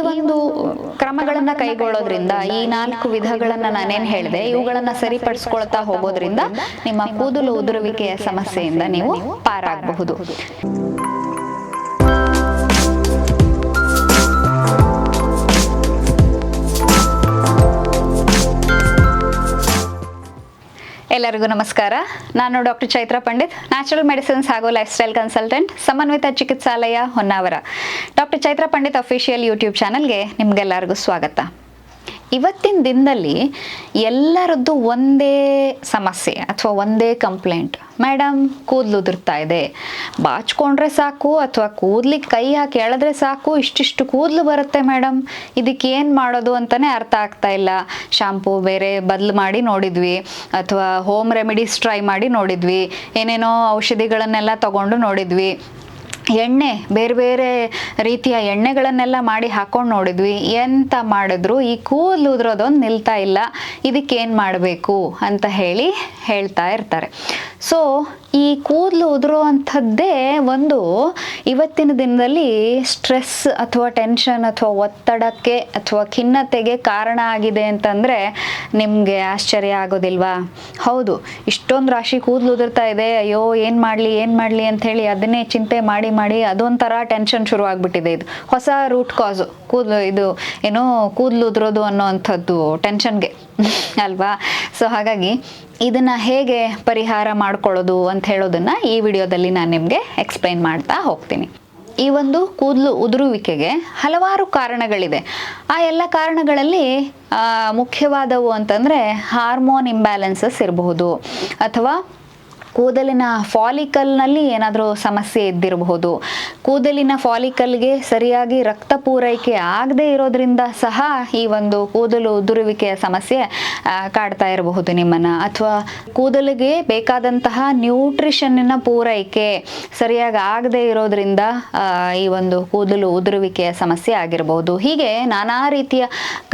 ಒಂದು ಕ್ರಮಗಳನ್ನ ಕೈಗೊಳ್ಳೋದ್ರಿಂದ, ಈ ನಾಲ್ಕು ವಿಧಗಳನ್ನ ನಾನೇನ್ ಹೇಳಿದೆ, ಇವುಗಳನ್ನ ಸರಿಪಡಿಸ್ಕೊಳ್ತಾ ಹೋಗೋದ್ರಿಂದ ನಿಮ್ಮ ಕೂದಲು ಉದುರುವಿಕೆಯ ಸಮಸ್ಯೆಯಿಂದ ನೀವು ಪಾರಾಗಬಹುದು. ಎಲ್ಲರಿಗೂ ನಮಸ್ಕಾರ. ನಾನು doctor Chaitra Pandit, natural medicines ಹಾಗೂ life style consultant, Samanvita ಚಿಕಿತ್ಸಾಲಯ Honnavar. Doctor Chaitra Pandit official YouTube ಚಾನಲ್ಗೆ ನಿಮ್ಗೆಲ್ಲರಿಗೂ ಸ್ವಾಗತ. ಇವತ್ತಿನ ದಿನದಲ್ಲಿ ಎಲ್ಲರದ್ದು ಒಂದೇ ಸಮಸ್ಯೆ ಅಥವಾ ಒಂದೇ ಕಂಪ್ಲೇಂಟ್. ಮೇಡಮ್ ಕೂದಲು ಉದುರ್ತಾ ಇದೆ. ಬಾಚ್ಕೊಂಡ್ರೆ ಸಾಕು ಅಥವಾ ಕೂದ್ಲಿಗೆ ಕೈ ಹಾಕಿ ಎಳೆದ್ರೆ ಸಾಕು, ಇಷ್ಟಿಷ್ಟು ಕೂದಲು ಬರುತ್ತೆ ಮೇಡಮ್ ಇದಕ್ಕೆ ಏನು ಮಾಡೋದು ಅಂತಲೇ ಅರ್ಥ ಆಗ್ತಾ ಇಲ್ಲ. ಶಾಂಪೂ ಬೇರೆ ಬದಲು ಮಾಡಿ ನೋಡಿದ್ವಿ ಅಥವಾ ಹೋಮ್ ರೆಮಿಡೀಸ್ ಟ್ರೈ ಮಾಡಿ ನೋಡಿದ್ವಿ. ಏನೇನೋ ಔಷಧಿಗಳನ್ನೆಲ್ಲ ತಗೊಂಡು ನೋಡಿದ್ವಿ. ಎಣ್ಣೆ, ಬೇರೆ ಬೇರೆ ರೀತಿಯ ಎಣ್ಣೆಗಳನ್ನೆಲ್ಲ ಮಾಡಿ ಹಾಕೊಂಡು ನೋಡಿದ್ವಿ. ಎಂತ ಮಾಡಿದ್ರು? ಈ ಕೂದಲು ಉದ್ರೋದೊಂದು ನಿಲ್ತಾ ಇಲ್ಲ. ಇದಕ್ಕೇನು ಮಾಡಬೇಕು? ಅಂತ ಹೇಳಿ ಹೇಳ್ತಾ ಇರ್ತಾರೆ. ಸೊ ಈ ಕೂದಲು ಉದುರೋ ಅಂಥದ್ದೇ ಒಂದು ಇವತ್ತಿನ ದಿನದಲ್ಲಿ ಸ್ಟ್ರೆಸ್ ಅಥವಾ ಟೆನ್ಷನ್ ಅಥವಾ ಒತ್ತಡಕ್ಕೆ ಅಥವಾ ಖಿನ್ನತೆಗೆ ಕಾರಣ ಆಗಿದೆ ಅಂತಂದರೆ ನಿಮಗೆ ಆಶ್ಚರ್ಯ ಆಗೋದಿಲ್ವಾ? ಹೌದು, ಇಷ್ಟೊಂದು ರಾಶಿ ಕೂದಲು ಉದುರ್ತಾ ಇದೆ, ಅಯ್ಯೋ, ಏನು ಮಾಡಲಿ ಏನು ಮಾಡಲಿ ಅಂಥೇಳಿ ಅದನ್ನೇ ಚಿಂತೆ ಮಾಡಿ ಮಾಡಿ ಅದೊಂಥರ ಟೆನ್ಷನ್ ಶುರು ಆಗಿಬಿಟ್ಟಿದೆ ಇದು. ಹೊಸ ರೂಟ್ ಕಾಸು ಕೂದಲು, ಇದು ಏನೋ ಕೂದಲು ಉದುರೋದು ಅನ್ನೋ ಅಂಥದ್ದು ಟೆನ್ಷನ್ಗೆ. ಅಲ್ವಾ? ಸೊ ಹಾಗಾಗಿ ಇದನ್ನು ಹೇಗೆ ಪರಿಹಾರ ಮಾಡ್ಕೊಳ್ಳೋದು ಅಂತ ಹೇಳೋದನ್ನು ಈ ವಿಡಿಯೋದಲ್ಲಿ ನಾನು ನಿಮಗೆ ಎಕ್ಸ್ಪ್ಲೈನ್ ಮಾಡ್ತಾ ಹೋಗ್ತೀನಿ. ಈ ಒಂದು ಕೂದಲು ಉದುರುವಿಕೆಗೆ ಹಲವಾರು ಕಾರಣಗಳಿದೆ. ಆ ಎಲ್ಲ ಕಾರಣಗಳಲ್ಲಿ ಮುಖ್ಯವಾದವು ಅಂತಂದರೆ ಹಾರ್ಮೋನ್ ಇಂಬ್ಯಾಲೆನ್ಸಸ್ ಇರಬಹುದು ಅಥವಾ ಕೂದಲಿನ ಫಾಲಿಕಲ್ನಲ್ಲಿ ಏನಾದರೂ ಸಮಸ್ಯೆ ಇದ್ದಿರಬಹುದು. ಕೂದಲಿನ ಫಾಲಿಕಲ್ಗೆ ಸರಿಯಾಗಿ ರಕ್ತ ಪೂರೈಕೆ ಆಗದೆ ಇರೋದ್ರಿಂದ ಸಹ ಈ ಒಂದು ಕೂದಲು ಉದುರುವಿಕೆಯ ಸಮಸ್ಯೆ ಕಾಡ್ತಾ ಇರಬಹುದು ನಿಮ್ಮನ್ನು. ಅಥವಾ ಕೂದಲಿಗೆ ಬೇಕಾದಂತಹ ನ್ಯೂಟ್ರಿಷನ್ನಿನ ಪೂರೈಕೆ ಸರಿಯಾಗಿ ಆಗದೆ ಇರೋದ್ರಿಂದ ಈ ಒಂದು ಕೂದಲು ಉದುರುವಿಕೆಯ ಸಮಸ್ಯೆ ಆಗಿರಬಹುದು. ಹೀಗೆ ನಾನಾ ರೀತಿಯ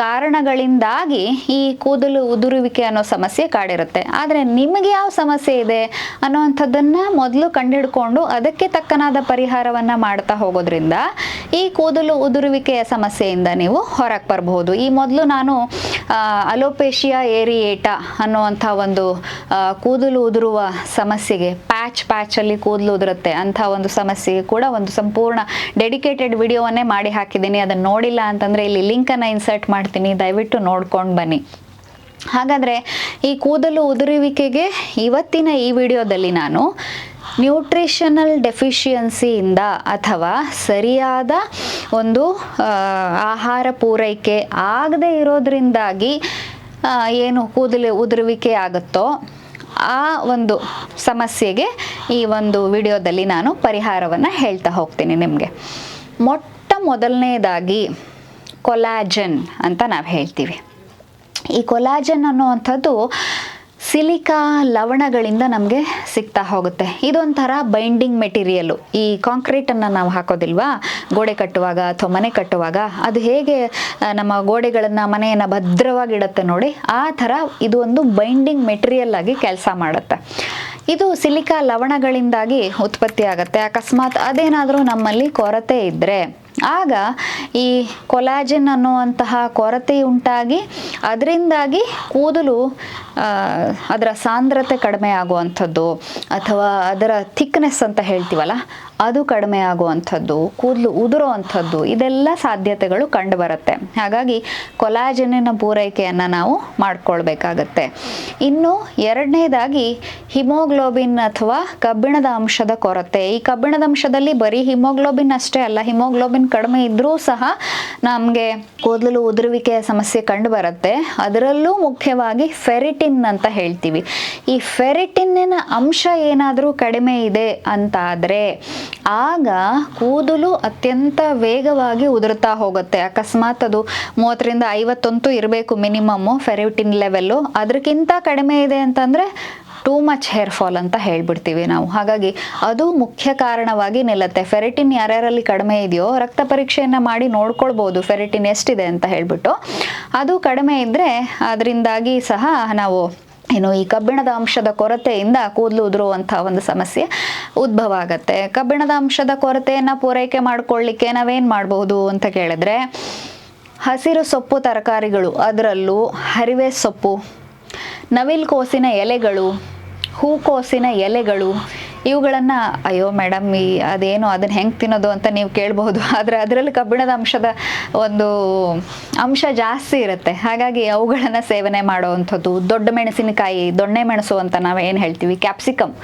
ಕಾರಣಗಳಿಂದಾಗಿ ಈ ಕೂದಲು ಉದುರುವಿಕೆ ಅನ್ನೋ ಸಮಸ್ಯೆ ಕಾಡಿರುತ್ತೆ. ಆದರೆ ನಿಮಗೆ ಯಾವ ಸಮಸ್ಯೆ ಇದೆ? ಅನ್ನೋವಂಥದ್ದನ್ನು ಮೊದಲು ಕಂಡುಹಿಡ್ಕೊಂಡು ಅದಕ್ಕೆ ತಕ್ಕನಾದ ಪರಿಹಾರವನ್ನು ಮಾಡ್ತಾ ಹೋಗೋದ್ರಿಂದ ಈ ಕೂದಲು ಉದುರುವಿಕೆಯ ಸಮಸ್ಯೆಯಿಂದ ನೀವು ಹೊರಗೆ ಬರಬಹುದು. ಈ ಮೊದಲು ನಾನು ಅಲೋಪೇಶಿಯಾ ಏರಿಯೇಟಾ ಅನ್ನುವಂಥ ಒಂದು ಕೂದಲು ಉದುರುವ ಸಮಸ್ಯೆಗೆ, ಪ್ಯಾಚ್ ಪ್ಯಾಚಲ್ಲಿ ಕೂದಲು ಉದುರುತ್ತೆ ಅಂಥ ಒಂದು ಸಮಸ್ಯೆಗೆ ಕೂಡ ಒಂದು ಸಂಪೂರ್ಣ ಡೆಡಿಕೇಟೆಡ್ ವಿಡಿಯೋವನ್ನೇ ಮಾಡಿ ಹಾಕಿದ್ದೀನಿ. ಅದನ್ನು ನೋಡಿಲ್ಲ ಅಂತಂದರೆ ಇಲ್ಲಿ ಲಿಂಕನ್ನು ಇನ್ಸರ್ಟ್ ಮಾಡ್ತೀನಿ. ದಯವಿಟ್ಟು ನೋಡ್ಕೊಂಡು ಬನ್ನಿ. ಹಾಗಾದರೆ ಈ ಕೂದಲು ಉದುರುವಿಕೆಗೆ ಇವತ್ತಿನ ಈ ವಿಡಿಯೋದಲ್ಲಿ ನಾನು ನ್ಯೂಟ್ರಿಷನಲ್ ಡೆಫಿಷಿಯನ್ಸಿಯಿಂದ ಅಥವಾ ಸರಿಯಾದ ಒಂದು ಆಹಾರ ಪೂರೈಕೆ ಆಗದೆ ಇರೋದ್ರಿಂದಾಗಿ ಏನು ಕೂದಲು ಉದುರುವಿಕೆ ಆಗುತ್ತೋ ಆ ಒಂದು ಸಮಸ್ಯೆಗೆ ಈ ಒಂದು ವಿಡಿಯೋದಲ್ಲಿ ನಾನು ಪರಿಹಾರವನ್ನು ಹೇಳ್ತಾ ಹೋಗ್ತೀನಿ ನಿಮಗೆ. ಮೊಟ್ಟ ಮೊದಲನೇದಾಗಿ ಕೊಲಾಜನ್ ಅಂತ ನಾವು ಹೇಳ್ತೀವಿ. ಈ ಕೊಲಾಜನ್ ಅನ್ನುವಂಥದ್ದು ಸಿಲಿಕಾ ಲವಣಗಳಿಂದ ನಮಗೆ ಸಿಗ್ತಾ ಹೋಗುತ್ತೆ. ಇದೊಂಥರ ಬೈಂಡಿಂಗ್ ಮೆಟೀರಿಯಲ್ಲು ಈ ಕಾಂಕ್ರೀಟನ್ನು ನಾವು ಹಾಕೋದಿಲ್ವಾ? ಗೋಡೆ ಕಟ್ಟುವಾಗ ಅಥವಾ ಮನೆ ಕಟ್ಟುವಾಗ ಅದು ಹೇಗೆ ನಮ್ಮ ಗೋಡೆಗಳನ್ನು, ಮನೆಯನ್ನು ಭದ್ರವಾಗಿಡುತ್ತೆ ನೋಡಿ, ಆ ಥರ ಇದು ಒಂದು ಬೈಂಡಿಂಗ್ ಮೆಟೀರಿಯಲ್ ಆಗಿ ಕೆಲಸ ಮಾಡುತ್ತೆ. ಇದು ಸಿಲಿಕಾ ಲವಣಗಳಿಂದಾಗಿ ಉತ್ಪತ್ತಿ ಆಗುತ್ತೆ. ಅಕಸ್ಮಾತ್ ಅದೇನಾದರೂ ನಮ್ಮಲ್ಲಿ ಕೊರತೆ ಇದ್ದರೆ ಆಗ ಈ ಕೊಲಾಜಿನ್ ಅನ್ನುವಂತಹ ಕೊರತೆ ಉಂಟಾಗಿ ಅದರಿಂದಾಗಿ ಕೂದಲು ಅದರ ಸಾಂದ್ರತೆ ಕಡಿಮೆ ಆಗುವಂಥದ್ದು ಅಥವಾ ಅದರ ಥಿಕ್ನೆಸ್ ಅಂತ ಹೇಳ್ತೀವಲ್ಲ, ಅದು ಕಡಿಮೆ ಆಗುವಂಥದ್ದು, ಕೂದಲು ಉದುರುವಂಥದ್ದು, ಇದೆಲ್ಲ ಸಾಧ್ಯತೆಗಳು ಕಂಡುಬರುತ್ತೆ. ಹಾಗಾಗಿ ಕೊಲಾಜಿನಿನ ಪೂರೈಕೆಯನ್ನು ನಾವು ಮಾಡಿಕೊಳ್ಬೇಕಾಗತ್ತೆ. ಇನ್ನು ಎರಡನೇದಾಗಿ ಹಿಮೋಗ್ಲೋಬಿನ್ ಅಥವಾ ಕಬ್ಬಿಣದ ಅಂಶದ ಕೊರತೆ. ಈ ಕಬ್ಬಿಣದ ಅಂಶದಲ್ಲಿ ಬರೀ ಹಿಮೋಗ್ಲೋಬಿನ್ ಅಷ್ಟೇ ಅಲ್ಲ, ಹಿಮೋಗ್ಲೋಬಿನ್ ಕಡಿಮೆ ಇದ್ದರೂ ಸಹ ನಮಗೆ ಕೂದಲು ಉದುರುವಿಕೆಯ ಸಮಸ್ಯೆ ಕಂಡು ಬರುತ್ತೆ ಅದರಲ್ಲೂ ಮುಖ್ಯವಾಗಿ ಫೆರಿಟಿನ್ ಅಂತ ಹೇಳ್ತೀವಿ. ಈ ಫೆರಿಟಿನ್ನಿನ ಅಂಶ ಏನಾದರೂ ಕಡಿಮೆ ಇದೆ ಅಂತ ಆದರೆ ಆಗ ಕೂದಲು ಅತ್ಯಂತ ವೇಗವಾಗಿ ಉದುರುತ್ತಾ ಹೋಗುತ್ತೆ. ಅಕಸ್ಮಾತ್ ಅದು ಮೂವತ್ತರಿಂದ ಐವತ್ತಂತೂ ಇರಬೇಕು ಮಿನಿಮಮ್ಮು ಫೆರಿಟಿನ್ ಲೆವೆಲ್ಲು. ಅದಕ್ಕಿಂತ ಕಡಿಮೆ ಇದೆ ಅಂತಂದರೆ ಟೂ ಮಚ್ ಹೇರ್ ಫಾಲ್ ಅಂತ ಹೇಳ್ಬಿಡ್ತೀವಿ ನಾವು. ಹಾಗಾಗಿ ಅದು ಮುಖ್ಯ ಕಾರಣವಾಗಿ ನಿಲ್ಲುತ್ತೆ. ಫೆರಿಟಿನ್ ಯಾರ್ಯಾರಲ್ಲಿ ಕಡಿಮೆ ಇದೆಯೋ ರಕ್ತ ಪರೀಕ್ಷೆಯನ್ನು ಮಾಡಿ ನೋಡ್ಕೊಳ್ಬೋದು. ಫೆರಿಟಿನ್ ಎಷ್ಟಿದೆ ಅಂತ ಹೇಳಿಬಿಟ್ಟು. ಅದು ಕಡಿಮೆ ಇದ್ದರೆ ಅದರಿಂದಾಗಿ ಸಹ ನಾವು ಏನು ಈ ಕಬ್ಬಿಣದ ಅಂಶದ ಕೊರತೆಯಿಂದ ಕೂದಲು ಉದುರುವಂಥ ಒಂದು ಸಮಸ್ಯೆ ಉದ್ಭವ ಆಗತ್ತೆ. ಕಬ್ಬಿಣದ ಅಂಶದ ಕೊರತೆಯನ್ನು ಪೂರೈಕೆ ಮಾಡ್ಕೊಳ್ಳಿಕ್ಕೆ ನಾವೇನು ಮಾಡಬಹುದು ಅಂತ ಕೇಳಿದ್ರೆ ಹಸಿರು ಸೊಪ್ಪು ತರಕಾರಿಗಳು, ಅದರಲ್ಲೂ ಹರಿವೆ ಸೊಪ್ಪು, ನವಿಲ್ಕೋಸಿನ ಎಲೆಗಳು ಹೂಕೋಸಿನ ಎಲೆಗಳು ಇವುಗಳನ್ನು, ಅಯ್ಯೋ ಮೇಡಮ್, ಈ ಅದೇನು, ಅದನ್ನು ಹೆಂಗೆ ತಿನ್ನೋದು ಅಂತ ನೀವು ಕೇಳಬಹುದು. ಆದರೆ ಅದರಲ್ಲಿ ಕಬ್ಬಿಣದ ಅಂಶದ ಒಂದು ಅಂಶ ಜಾಸ್ತಿ ಇರುತ್ತೆ. ಹಾಗಾಗಿ ಅವುಗಳನ್ನು ಸೇವನೆ ಮಾಡುವಂಥದ್ದು, ದೊಡ್ಡ ಮೆಣಸಿನಕಾಯಿ, ದೊಣ್ಣೆ ಮೆಣಸು ಅಂತ ನಾವು ಏನು ಹೇಳ್ತೀವಿ? ಕ್ಯಾಪ್ಸಿಕಮ್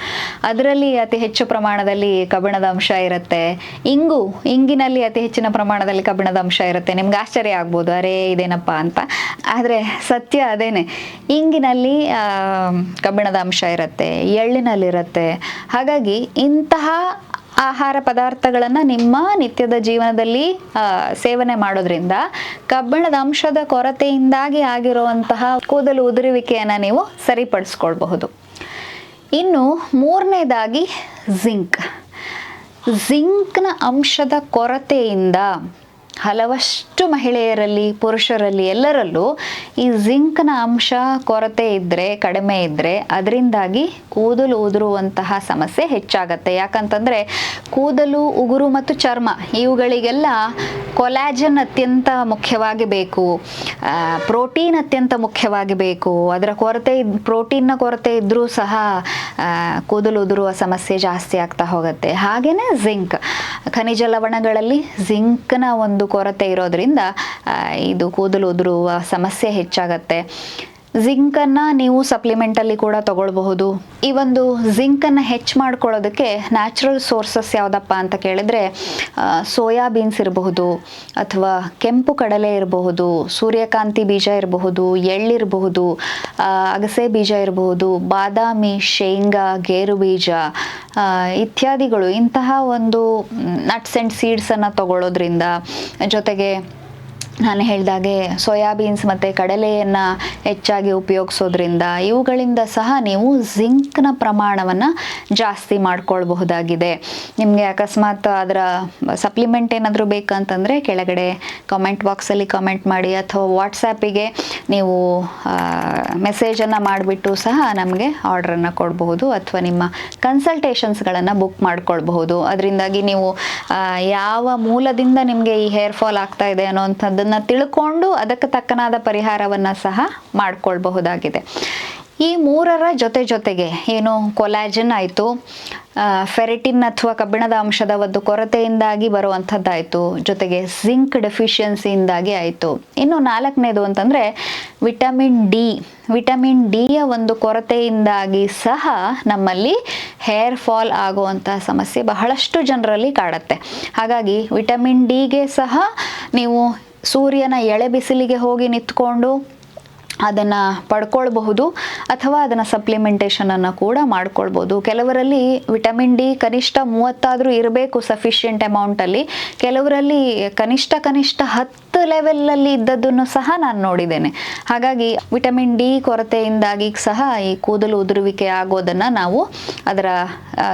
ಅದರಲ್ಲಿ ಅತಿ ಹೆಚ್ಚು ಪ್ರಮಾಣದಲ್ಲಿ ಕಬ್ಬಿಣದ ಅಂಶ ಇರುತ್ತೆ. ಇಂಗು, ಇಂಗಿನಲ್ಲಿ ಅತಿ ಹೆಚ್ಚಿನ ಪ್ರಮಾಣದಲ್ಲಿ ಕಬ್ಬಿಣದ ಅಂಶ ಇರುತ್ತೆ. ನಿಮ್ಗೆ ಆಶ್ಚರ್ಯ ಆಗ್ಬೋದು, ಅರೇ, ಇದೇನಪ್ಪ ಅಂತ. ಆದರೆ ಸತ್ಯ ಅದೇನೆ. ಇಂಗಿನಲ್ಲಿ ಕಬ್ಬಿಣದ ಅಂಶ ಇರುತ್ತೆ, ಎಳ್ಳಿನಲ್ಲಿರುತ್ತೆ. ಹಾಗಾಗಿ ಇಂತಹ ಆಹಾರ ಪದಾರ್ಥಗಳನ್ನು ನಿಮ್ಮ ನಿತ್ಯದ ಜೀವನದಲ್ಲಿ ಸೇವನೆ ಮಾಡೋದ್ರಿಂದ ಕಬ್ಬಿಣದ ಅಂಶದ ಕೊರತೆಯಿಂದಾಗಿ ಆಗಿರುವಂತಹ ಕೂದಲು ಉದುರುವಿಕೆಯನ್ನು ನೀವು ಸರಿಪಡಿಸ್ಕೊಳ್ಬಹುದು. ಇನ್ನು ಮೂರನೇದಾಗಿ ಜಿಂಕ್. ಜಿಂಕ್ನ ಅಂಶದ ಕೊರತೆಯಿಂದ ಹಲವಷ್ಟು ಮಹಿಳೆಯರಲ್ಲಿ, ಪುರುಷರಲ್ಲಿ ಎಲ್ಲರಲ್ಲೂ ಈ ಜಿಂಕ್ನ ಅಂಶ ಕೊರತೆ ಇದ್ದರೆ ಕಡಿಮೆ ಇದ್ದರೆ ಅದರಿಂದಾಗಿ ಕೂದಲು ಉದುರುವಂತಹ ಸಮಸ್ಯೆ ಹೆಚ್ಚಾಗತ್ತೆ. ಯಾಕಂತಂದರೆ ಕೂದಲು, ಉಗುರು ಮತ್ತು ಚರ್ಮ ಇವುಗಳಿಗೆಲ್ಲ ಕೊಲಾಜನ್ ಅತ್ಯಂತ ಮುಖ್ಯವಾಗಿ ಬೇಕು. ಪ್ರೋಟೀನ್ ಅತ್ಯಂತ ಮುಖ್ಯವಾಗಿ ಬೇಕು. ಅದರ ಕೊರತೆ ಪ್ರೋಟೀನ್ನ ಕೊರತೆ ಇದ್ದರೂ ಸಹ ಕೂದಲು ಉದುರುವ ಸಮಸ್ಯೆ ಜಾಸ್ತಿ ಆಗ್ತಾ ಹೋಗುತ್ತೆ. ಹಾಗೆಯೇ ಜಿಂಕ್ ಖನಿಜ ಲವಣಗಳಲ್ಲಿ ಜಿಂಕ್ನ ಒಂದು ಕೊರತೆ ಇರೋದ್ರಿಂದ ಇದು ಕೂದಲು ಉದುರುವ ಸಮಸ್ಯೆ ಹೆಚ್ಚಾಗತ್ತೆ. ಜಿಂಕನ್ನು ನೀವು ಸಪ್ಲಿಮೆಂಟಲ್ಲಿ ಕೂಡ ತಗೊಳ್ಬಹುದು. ಈ ಒಂದು ಜಿಂಕನ್ನು ಹೆಚ್ಚು ಮಾಡ್ಕೊಳ್ಳೋದಕ್ಕೆ ನ್ಯಾಚುರಲ್ ಸೋರ್ಸಸ್ ಯಾವುದಪ್ಪ ಅಂತ ಕೇಳಿದರೆ ಸೋಯಾ ಬೀನ್ಸ್ ಇರಬಹುದು, ಅಥವಾ ಕೆಂಪು ಕಡಲೆ ಇರಬಹುದು, ಸೂರ್ಯಕಾಂತಿ ಬೀಜ ಇರಬಹುದು ಎಳ್ಳಿರಬಹುದು ಅಗಸೆ ಬೀಜ ಇರಬಹುದು, ಬಾದಾಮಿ, ಶೇಂಗಾ, ಗೇರು ಬೀಜ ಇತ್ಯಾದಿಗಳು ಇಂತಹ ಒಂದು ನಟ್ಸ್ ಆ್ಯಂಡ್ ಸೀಡ್ಸನ್ನು ತಗೊಳ್ಳೋದ್ರಿಂದ ಜೊತೆಗೆ ನಾನು ಹೇಳಿದಾಗೆ ಸೋಯಾಬೀನ್ಸ್ ಮತ್ತು ಕಡಲೆಯನ್ನು ಹೆಚ್ಚಾಗಿ ಉಪಯೋಗಿಸೋದ್ರಿಂದ ಇವುಗಳಿಂದ ಸಹ ನೀವು ಜಿಂಕ್ನ ಪ್ರಮಾಣವನ್ನು ಜಾಸ್ತಿ ಮಾಡ್ಕೊಳ್ಬಹುದಾಗಿದೆ. ನಿಮಗೆ ಅಕಸ್ಮಾತ್ ಅದರ ಸಪ್ಲಿಮೆಂಟ್ ಏನಾದರೂ ಬೇಕಂತಂದರೆ ಕೆಳಗಡೆ ಕಾಮೆಂಟ್ ಬಾಕ್ಸಲ್ಲಿ ಕಮೆಂಟ್ ಮಾಡಿ ಅಥವಾ ವಾಟ್ಸಾಪಿಗೆ ನೀವು ಮೆಸೇಜನ್ನು ಮಾಡಿಬಿಟ್ಟು ಸಹ ನಮಗೆ ಆರ್ಡ್ರನ್ನು ಕೊಡಬಹುದು ಅಥವಾ ನಿಮ್ಮ ಕನ್ಸಲ್ಟೇಷನ್ಸ್ಗಳನ್ನು ಬುಕ್ ಮಾಡ್ಕೊಳ್ಬಹುದು. ಅದರಿಂದಾಗಿ ನೀವು ಯಾವ ಮೂಲದಿಂದ ನಿಮಗೆ ಈ ಹೇರ್ ಫಾಲ್ ಆಗ್ತಾ ಇದೆ ಅನ್ನೋವಂಥದ್ದನ್ನು ತಿಳ್ಕೊಂಡು ಅದಕ್ಕೆ ತಕ್ಕನಾದ ಪರಿಹಾರವನ್ನು ಸಹ ಮಾಡಿಕೊಳ್ಬಹುದಾಗಿದೆ. ಈ ಮೂರರ ಜೊತೆ ಜೊತೆಗೆ ಏನು ಕೊಲಾಜಿನ್ ಆಯಿತು ಫೆರಿಟಿನ್ ಅಥವಾ ಕಬ್ಬಿಣದ ಅಂಶದ ಒಂದು ಕೊರತೆಯಿಂದಾಗಿ ಬರುವಂಥದ್ದಾಯಿತು, ಜೊತೆಗೆ ಜಿಂಕ್ ಡೆಫಿಷಿಯನ್ಸಿಯಿಂದಾಗಿ ಆಯಿತು. ಇನ್ನು ನಾಲ್ಕನೇದು ಅಂತಂದರೆ ವಿಟಮಿನ್ ಡಿ. ವಿಟಮಿನ್ ಡಿಯ ಒಂದು ಕೊರತೆಯಿಂದಾಗಿ ಸಹ ನಮ್ಮಲ್ಲಿ ಹೇರ್ ಫಾಲ್ ಆಗುವಂಥ ಸಮಸ್ಯೆ ಬಹಳಷ್ಟು ಜನರಲ್ಲಿ ಕಾಡತ್ತೆ. ಹಾಗಾಗಿ ವಿಟಮಿನ್ ಡಿಗೆ ಸಹ ನೀವು ಸೂರ್ಯನ ಎಳೆ ಬಿಸಿಲಿಗೆ ಹೋಗಿ ನಿಂತ್ಕೊಂಡು ಅದನ್ನು ಪಡ್ಕೊಳ್ಬಹುದು ಅಥವಾ ಅದನ್ನು ಸಪ್ಲಿಮೆಂಟೇಷನನ್ನು ಕೂಡ ಮಾಡ್ಕೊಳ್ಬೋದು ಕೆಲವರಲ್ಲಿ ವಿಟಮಿನ್ ಡಿ ಕನಿಷ್ಠ ಮೂವತ್ತಾದರೂ ಇರಬೇಕು ಸಫಿಷಿಯೆಂಟ್ ಅಮೌಂಟಲ್ಲಿ ಕೆಲವರಲ್ಲಿ ಕನಿಷ್ಠ ಕನಿಷ್ಠ ಹತ್ತು ಲೆವೆಲಲ್ಲಿ ಇದ್ದದ್ದನ್ನು ಸಹ ನಾನು ನೋಡಿದ್ದೇನೆ. ಹಾಗಾಗಿ ವಿಟಮಿನ್ ಡಿ ಕೊರತೆಯಿಂದಾಗಿ ಸಹ ಈ ಕೂದಲು ಉದುರುವಿಕೆ ಆಗೋದನ್ನು ನಾವು ಅದರ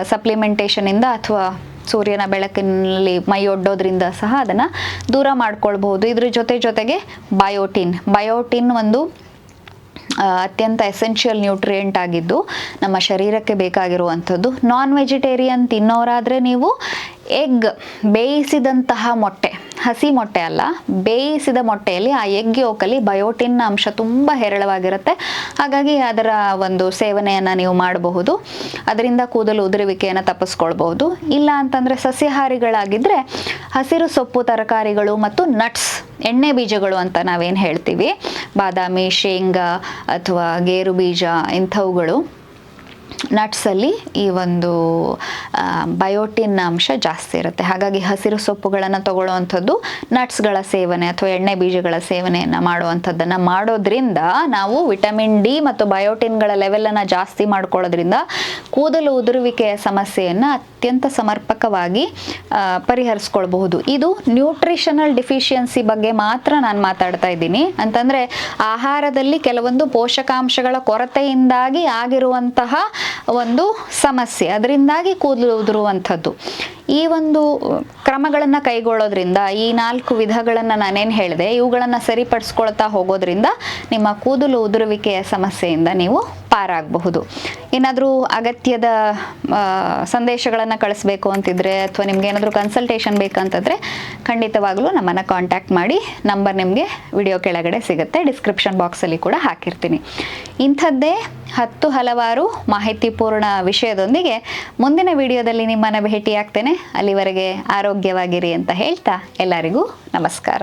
ಸಪ್ಲಿಮೆಂಟೇಷನಿಂದ ಅಥವಾ ಸೂರ್ಯನ ಬೆಳಕಿನಲ್ಲಿ ಮೈ ಒಡ್ಡೋದ್ರಿಂದ ಸಹ ಅದನ್ನು ದೂರ ಮಾಡ್ಕೊಳ್ಬಹುದು. ಇದ್ರ ಜೊತೆ ಜೊತೆಗೆ ಬಯೋಟಿನ್. ಬಯೋಟಿನ್ ಒಂದು ಅತ್ಯಂತ ಎಸೆನ್ಷಿಯಲ್ ನ್ಯೂಟ್ರಿಯೆಂಟ್ ಆಗಿದ್ದು ನಮ್ಮ ಶರೀರಕ್ಕೆ ಬೇಕಾಗಿರುವಂಥದ್ದು. ನಾನ್ ವೆಜಿಟೇರಿಯನ್ ತಿನ್ನೋರಾದರೆ ನೀವು ಎಗ್ ಬೇಯಿಸಿದಂತಹ ಮೊಟ್ಟೆ. ಹಸಿ ಮೊಟ್ಟೆ ಅಲ್ಲ, ಬೇಯಿಸಿದ ಮೊಟ್ಟೆಯಲ್ಲಿ ಆ ಎಗ್ ಯೋಕಲಿ ಬಯೋಟಿನ್ ಅಂಶ ತುಂಬ ಹೇರಳವಾಗಿರುತ್ತೆ. ಹಾಗಾಗಿ ಅದರ ಒಂದು ಸೇವನೆಯನ್ನು ನೀವು ಮಾಡಬಹುದು. ಅದರಿಂದ ಕೂದಲು ಉದುರುವಿಕೆಯನ್ನು ತಪ್ಪಿಸ್ಕೊಳ್ಬಹುದು. ಇಲ್ಲ ಅಂತಂದರೆ ಸಸ್ಯಾಹಾರಿಗಳಾಗಿದ್ದರೆ ಹಸಿರು ಸೊಪ್ಪು, ತರಕಾರಿಗಳು ಮತ್ತು ನಟ್ಸ್ ಎಣ್ಣೆ ಬೀಜಗಳು ಅಂತ ನಾವೇನು ಹೇಳ್ತೀವಿ. ಬಾದಾಮಿ, ಶೇಂಗಾ ಅಥವಾ ಗೇರು ಬೀಜ ಇಂಥವುಗಳು. ನಟ್ಸಲ್ಲಿ ಈ ಒಂದು ಬಯೋಟಿನ್ ಅಂಶ ಜಾಸ್ತಿ ಇರುತ್ತೆ. ಹಾಗಾಗಿ ಹಸಿರು ಸೊಪ್ಪುಗಳನ್ನು ತಗೊಳ್ಳುವಂಥದ್ದು ನಟ್ಸ್ಗಳ ಸೇವನೆ ಅಥವಾ ಎಣ್ಣೆ ಬೀಜಗಳ ಸೇವನೆಯನ್ನು ಮಾಡುವಂಥದ್ದನ್ನು ಮಾಡೋದ್ರಿಂದ ನಾವು ವಿಟಮಿನ್ ಡಿ ಮತ್ತು ಬಯೋಟಿನ್ಗಳ ಲೆವೆಲನ್ನು ಜಾಸ್ತಿ ಮಾಡ್ಕೊಳ್ಳೋದ್ರಿಂದ ಕೂದಲು ಉದುರುವಿಕೆಯ ಸಮಸ್ಯೆಯನ್ನು ಅತ್ಯಂತ ಸಮರ್ಪಕವಾಗಿ ಪರಿಹರಿಸ್ಕೊಳ್ಬಹುದು. ಇದು ನ್ಯೂಟ್ರಿಷನಲ್ ಡಿಫಿಷಿಯನ್ಸಿ ಬಗ್ಗೆ ಮಾತ್ರ ನಾನು ಮಾತಾಡ್ತಾ ಇದ್ದೀನಿ. ಅಂತಂದರೆ ಆಹಾರದಲ್ಲಿ ಕೆಲವೊಂದು ಪೋಷಕಾಂಶಗಳ ಕೊರತೆಯಿಂದಾಗಿ ಆಗಿರುವಂತಹ ಒಂದು ಸಮಸ್ಯೆ. ಅದರಿಂದಾಗಿ ಕೂದಲು ಉದುರುವಂಥದ್ದು. ಈ ಒಂದು ಕ್ರಮಗಳನ್ನು ಕೈಗೊಳ್ಳೋದ್ರಿಂದ, ಈ ನಾಲ್ಕು ವಿಧಗಳನ್ನು ನಾನೇನು ಹೇಳಿದೆ, ಇವುಗಳನ್ನು ಸರಿಪಡಿಸ್ಕೊಳ್ತಾ ಹೋಗೋದ್ರಿಂದ ನಿಮ್ಮ ಕೂದಲು ಉದುರುವಿಕೆಯ ಸಮಸ್ಯೆಯಿಂದ ನೀವು ಪಾರಾಗಬಹುದು. ಏನಾದರೂ ಅಗತ್ಯದ ಸಂದೇಶಗಳನ್ನು ಕಳಿಸ್ಬೇಕು ಅಂತಿದ್ರೆ ಅಥವಾ ನಿಮ್ಗೆ ಏನಾದರೂ ಕನ್ಸಲ್ಟೇಷನ್ ಬೇಕಂತಂದರೆ ಖಂಡಿತವಾಗ್ಲೂ ನಮ್ಮನ್ನು ಕಾಂಟ್ಯಾಕ್ಟ್ ಮಾಡಿ ನಂಬರ್ ನಿಮಗೆ ವಿಡಿಯೋ ಕೆಳಗಡೆ ಸಿಗುತ್ತೆ. ಡಿಸ್ಕ್ರಿಪ್ಷನ್ ಬಾಕ್ಸಲ್ಲಿ ಕೂಡ ಹಾಕಿರ್ತೀನಿ. ಇಂಥದ್ದೇ ಹತ್ತು ಹಲವಾರು ಮಾಹಿತಿಪೂರ್ಣ ವಿಷಯದೊಂದಿಗೆ ಮುಂದಿನ ವಿಡಿಯೋದಲ್ಲಿ ನಿಮ್ಮನ್ನು ಭೇಟಿಯಾಗ್ತೇನೆ. ಅಲ್ಲಿವರೆಗೆ ಆರೋಗ್ಯವಾಗಿರಿ ಅಂತ ಹೇಳ್ತಾ ಎಲ್ಲರಿಗೂ ನಮಸ್ಕಾರ.